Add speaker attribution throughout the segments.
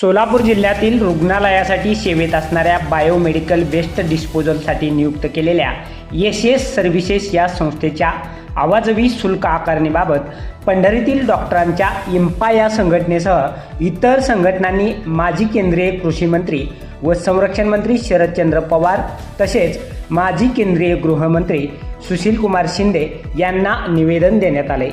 Speaker 1: सोलापूर जिल्ह्यातील रुग्णालयासाठी सेवेत असणाऱ्या बायोमेडिकल वेस्ट डिस्पोजलसाठी नियुक्त केलेल्या एस एस सर्व्हिसेस या संस्थेच्या आवाजवी शुल्क आकारणीबाबत पंढरीतील डॉक्टरांच्या इम्पा या संघटनेसह इतर संघटनांनी माजी केंद्रीय कृषी मंत्री व संरक्षण मंत्री शरदचंद्र पवार तसेच माजी केंद्रीय गृहमंत्री सुशीलकुमार शिंदे यांना निवेदन देण्यात आले.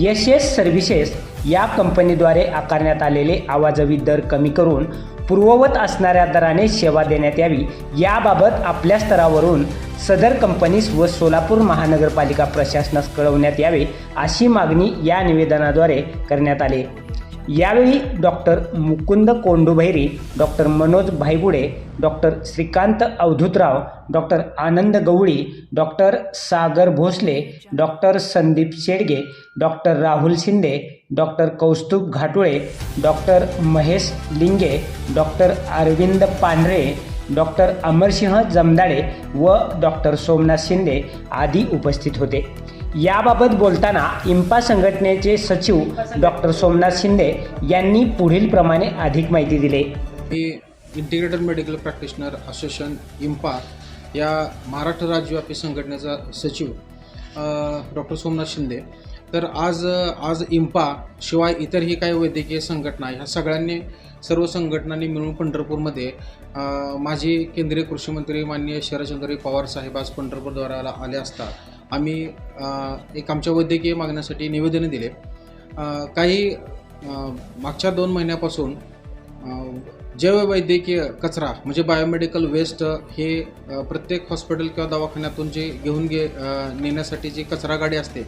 Speaker 1: एस एस सर्व्हिसेस या कंपनीद्वारे आकारण्यात आलेले आवाजवी दर कमी करून पूर्ववत असणाऱ्या दराने सेवा देण्यात यावी याबाबत आपल्या स्तरावरून सदर कंपनीस व सोलापूर महानगरपालिका प्रशासनास कळवण्यात यावे अशी मागणी या निवेदनाद्वारे करण्यात आली. यावेळी doctor Mukund Kondubhairi doctor Manoj Bhaygude doctor Shrikant Avdhootrao doctor Anand Gawali doctor Sagar Bhosale doctor Sandeep Shedge doctor Rahul Shinde doctor Kaustubh Ghatule doctor Mahesh Linge doctor Arvind Pandhare doctor Amarsinh Jamdade व doctor Somnath Shinde आदी उपस्थित होते. याबाबत बोलताना इम्पा संघटनेचे सचिव doctor Somnath Shinde यांनी पुढील प्रमाणे अधिक माहिती दिली.
Speaker 2: मी integrated medical practitioner association IMPA या महाराष्ट्र राज्यव्यापी संघटनेचा सचिव डॉक्टर सोमनाथ शिंदे. तर आज आज इम्पा शिवाय इतरही काही वैद्यकीय संघटना ह्या सगळ्यांनी सर्व संघटनांनी मिळून पंढरपूरमध्ये माजी केंद्रीय कृषी मंत्री माननीय शरदचंद्र पवार साहेब आज पंढरपूरद्वाराला आले असतात. आम्ही एक आमच्या वैद्यकीय मागण्यासाठी निवेदने दिले. काही मागच्या दोन महिन्यापासून जैववैद्यकीय कचरा म्हणजे बायोमेडिकल वेस्ट हे प्रत्येक हॉस्पिटल किंवा दवाखान्यातून जे घेऊन गे नेण्यासाठी जी कचरा गाडी असते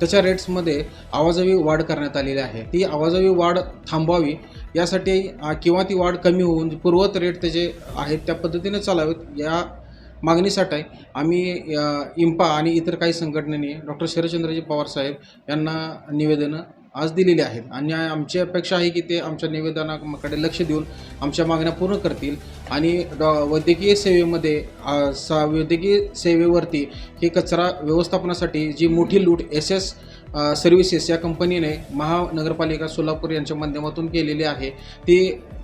Speaker 2: त्याच्या रेट्समध्ये आवाजावी वाढ करण्यात आलेली आहे. ती आवाजावी वाढ थांबवावी यासाठी किंवा ती वाढ कमी होऊन पूर्वत रेट त्याचे आहेत त्या पद्धतीने चालावेत. या मागणीसाठी आम्ही इम्पा आणि इतर काही संघटनेने डॉक्टर शरदचंद्रजी पवार साहेब यांना निवेदनं आज दिलेली आहेत. आणि आमची अपेक्षा आहे की ते आमच्या निवेदनाकडे लक्ष देऊन आमच्या मागण्या पूर्ण करतील. आणि डॉ वैद्यकीय सेवेमध्ये सा वैद्यकीय सेवेवरती ही कचरा व्यवस्थापनासाठी जी मोठी लूट एस एस सर्व्हिसेस या कंपनीने महानगरपालिका सोलापूर यांच्या माध्यमातून केलेली आहे ती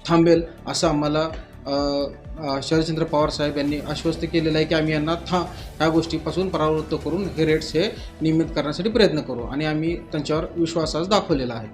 Speaker 2: थांबेल असं आम्हाला शरदचंद्र पवार साहेब यांनी आश्वस्त केलेलं आहे की आम्ही यांना था ह्या गोष्टीपासून परावृत्त करून हे रेट्स हे नियमित करण्यासाठी प्रयत्न करू आणि आम्ही त्यांच्यावर विश्वास आज दाखवलेला आहे.